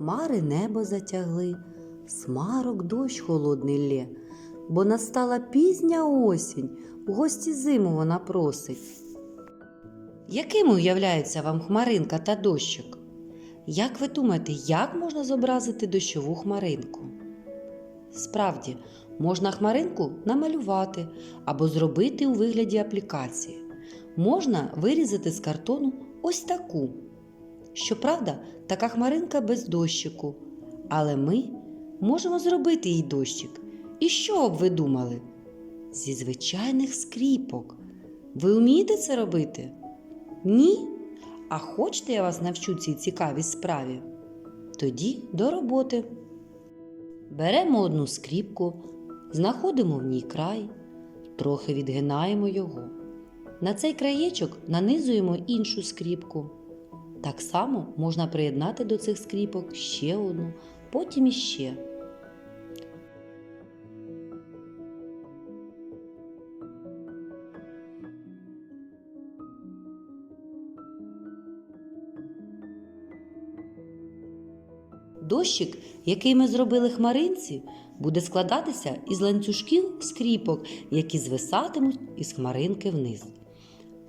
Хмари небо затягли, смарок дощ холодний лє, бо настала пізня осінь, в гості зиму вона просить. Якими уявляються вам хмаринка та дощик? Як ви думаєте, як можна зобразити дощову хмаринку? Справді, можна хмаринку намалювати або зробити у вигляді аплікації. Можна вирізати з картону ось таку. Щоправда, така хмаринка без дощику, але ми можемо зробити їй дощик. І що б ви думали? Зі звичайних скріпок. Ви вмієте це робити? Ні? А хочете я вас навчу цій цікавій справі? Тоді до роботи. Беремо одну скріпку, знаходимо в ній край, трохи відгинаємо його. На цей краєчок нанизуємо іншу скріпку. Так само можна приєднати до цих скріпок ще одну, потім іще. Дощик, який ми зробили хмаринці, буде складатися із ланцюжків скріпок, які звисатимуть із хмаринки вниз.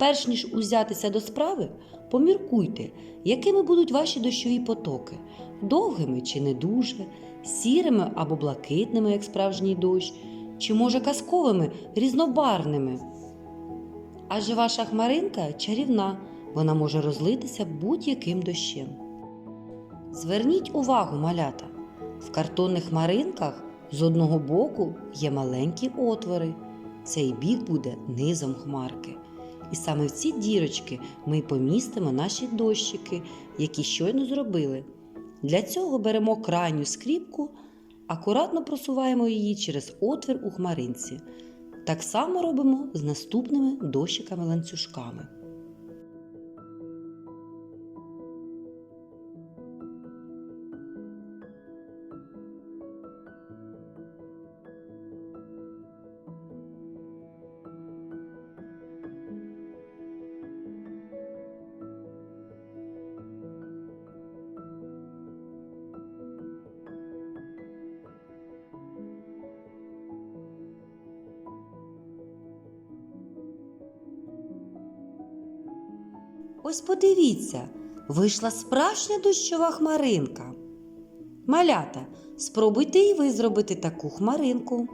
Перш ніж узятися до справи, поміркуйте, якими будуть ваші дощові потоки довгими чи не дуже, сірими або блакитними, як справжній дощ, чи, може, казковими, різнобарвними. Адже ваша хмаринка чарівна, вона може розлитися будь-яким дощем. Зверніть увагу, малята, в картонних хмаринках з одного боку є маленькі отвори. Цей бік буде низом хмарки. І саме в ці дірочки ми помістимо наші дощики, які щойно зробили. Для цього беремо крайню скріпку, акуратно просуваємо її через отвір у хмаринці. Так само робимо з наступними дощиками-ланцюжками. Ось подивіться, вийшла справжня дощова хмаринка. Малята, спробуйте і ви зробити таку хмаринку.